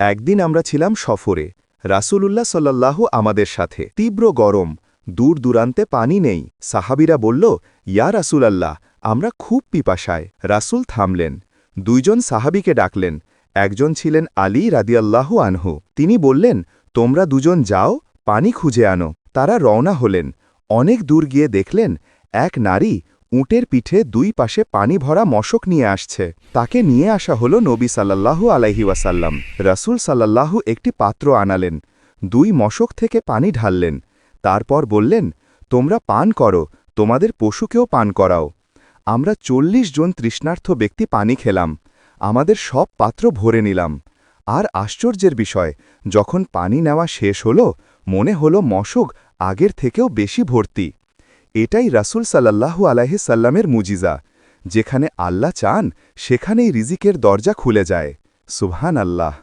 একদিন আমরা ছিলাম সফরে। রাসূলুল্লাহ সাল্লাল্লাহু আমাদের সাথে। তীব্র গরম দূর দূরান্তে পানি নেই। সাহাবিরা বলল, ইয়া রাসূলাল্লাহ, আমরা খুব পিপাসায়। রাসূল থামলেন। দুইজন সাহাবিকে ডাকলেন। একজন ছিলেন আলী রাদিয়াল্লাহু আনহু। তিনি বললেন, তোমরা দুজন যাও, পানি খুঁজে আনো। তারা রওনা হলেন। অনেক দূর গিয়ে দেখলেন, এক নারী উটের পিঠে দুই পাশে পানি ভরা মশক নিয়ে আসছে। তাকে নিয়ে আসা হল নবী সাল্লাল্লাহু আলাইহি ওয়াসাল্লাম। রাসূল সাল্লাল্লাহু একটি পাত্র আনালেন। দুই মশক থেকে পানি ঢাললেন। তারপর বললেন, তোমরা পান করো, তোমাদের পশুকেও পান করাও। আমরা চল্লিশ জন তৃষ্ণার্থ ব্যক্তি পানি খেলাম। আমাদের সব পাত্র ভরে নিলাম। আর আশ্চর্যের বিষয়, যখন পানি নেওয়া শেষ হল, মনে হল মশক আগের থেকেও বেশি ভর্তি। এটাই রাসুল সাল্লাল্লাহু আলাহে সাল্লামের মুজিজা। যেখানে আল্লাহ চান, সেখানেই রিজিকের দরজা খুলে যায়। সুবহান আল্লাহ